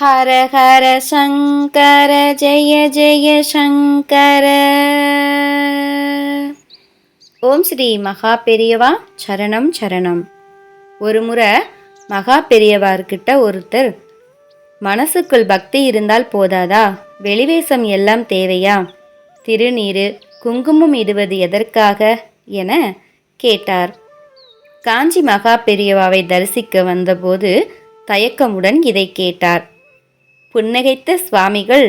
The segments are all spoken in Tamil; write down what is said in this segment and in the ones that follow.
ஹர ஹர சங்கர ஜெய ஜெய சங்கர. ஓம் ஸ்ரீ மகா பெரியவா சரணம் சரணம். ஒரு முறை மகா பெரியவார்கிட்ட ஒருத்தர் மனசுக்குள் பக்தி இருந்தால் போதாதா? வெளிவேசம் எல்லாம் தேவையா? திருநீரு குங்குமம் இடுவது எதற்காக? என கேட்டார். காஞ்சி மகா பெரியவாவை தரிசிக்க வந்தபோது தயக்கமுடன் இதை கேட்டார். புன்னகைத்த சுவாமிகள்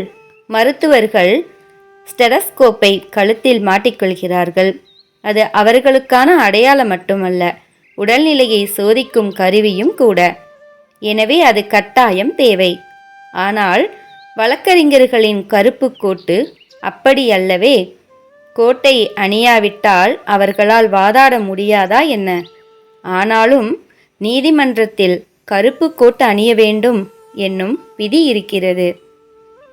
மருத்துவர்கள் ஸ்டெடஸ்கோப்பை கழுத்தில் மாட்டிக்கொள்கிறார்கள். அது அவர்களுக்கான அடையாளம் மட்டுமல்ல உடல்நிலையை சோதிக்கும் கருவியும் கூட. எனவே அது கட்டாயம் தேவை. ஆனால் வழக்கறிஞர்களின் கருப்பு கோட்டு அப்படி அல்லவே கோட்டை அணியாவிட்டால் அவர்களால் வாதாட முடியாதா என்ன? ஆனாலும் நீதிமன்றத்தில் கருப்பு கோட்டு அணிய வேண்டும். என்னும் விதி இருக்கிறது.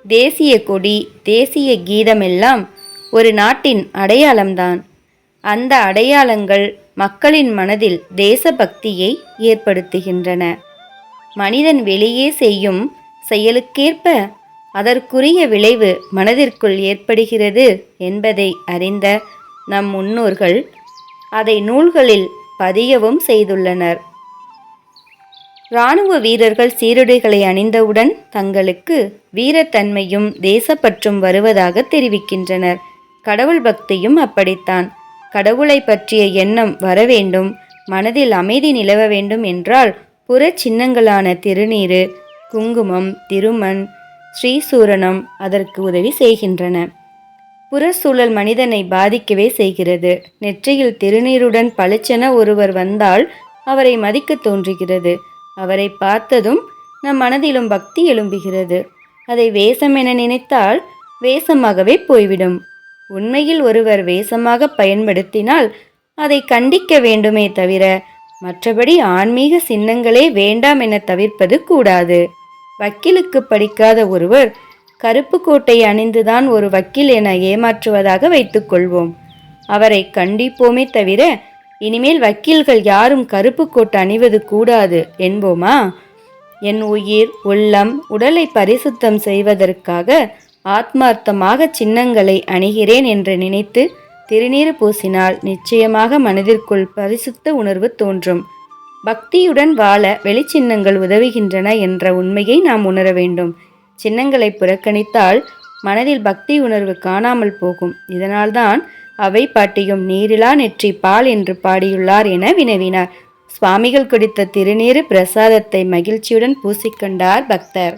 தேசிய கொடி தேசிய கீதமெல்லாம் ஒரு நாட்டின் அடையாளம்தான். அந்த அடையாளங்கள் மக்களின் மனதில் தேசபக்தியை ஏற்படுத்துகின்றன. மனிதன் வெளியே செய்யும் செயலுக்கேற்ப அதற்குரிய விளைவு மனதிற்குள் ஏற்படுகிறது என்பதை அறிந்த நம் முன்னோர்கள் அதை நூல்களில் பதியவும் செய்துள்ளனர். இராணுவ வீரர்கள் சீருடைகளை அணிந்தவுடன் தங்களுக்கு வீரத்தன்மையும் தேசப்பற்றும் வருவதாக தெரிவிக்கின்றனர். கடவுள் பக்தியும் அப்படித்தான். கடவுளை பற்றிய எண்ணம் வர வேண்டும். மனதில் அமைதி நிலவ வேண்டும் என்றால் புற சின்னங்களான திருநீரு குங்குமம் திருமண் ஸ்ரீசூரணம் அதற்கு உதவி செய்கின்றன. புறச்சூழல் மனிதனை பாதிக்கவே செய்கிறது. நெற்றியில் திருநீருடன் பளிச்சென ஒருவர் வந்தால் அவரை மதிக்க தோன்றுகிறது. அவரை பார்த்ததும் நம் மனதிலும் பக்தி எழும்புகிறது. அதை வேஷம் என நினைத்தால் வேஷமாகவே போய்விடும். உண்மையில் ஒருவர் வேஷமாக பயன்படுத்தினால் அதை கண்டிக்க வேண்டுமே தவிர மற்றபடி ஆன்மீக சின்னங்களே வேண்டாம் என தவிர்ப்பது கூடாது. வக்கீலுக்கு படிக்காத ஒருவர் கருப்பு கோட்டை அணிந்துதான் ஒரு வக்கீல் என ஏமாற்றுவதாக வைத்துக்கொள்வோம் அவரை கண்டிப்போமே தவிர இனிமேல் வக்கீல்கள் யாரும் கருப்பு கோட்டு அணிவது கூடாது என்போமா? என் உயிர் உள்ளம் உடலை பரிசுத்தம் செய்வதற்காக ஆத்மார்த்தமாக சின்னங்களை அணிகிறேன் என்று நினைத்து திருநீறு பூசினால் நிச்சயமாக மனதிற்குள் பரிசுத்த உணர்வு தோன்றும். பக்தியுடன் வாழ வெளிச்சின்னங்கள் உதவுகின்றன என்ற உண்மையை நாம் உணர வேண்டும். சின்னங்களை புறக்கணித்தால் மனதில் பக்தி உணர்வு காணாமல் போகும். இதனால்தான் அவை பாட்டியும் நீரிலா நெற்றி பால் என்று பாடியுள்ளார் என வினவினார். சுவாமிகள் குடித்த திருநீறு பிரசாதத்தை மகிழ்ச்சியுடன் பூசிக்கொண்டார் பக்தர்.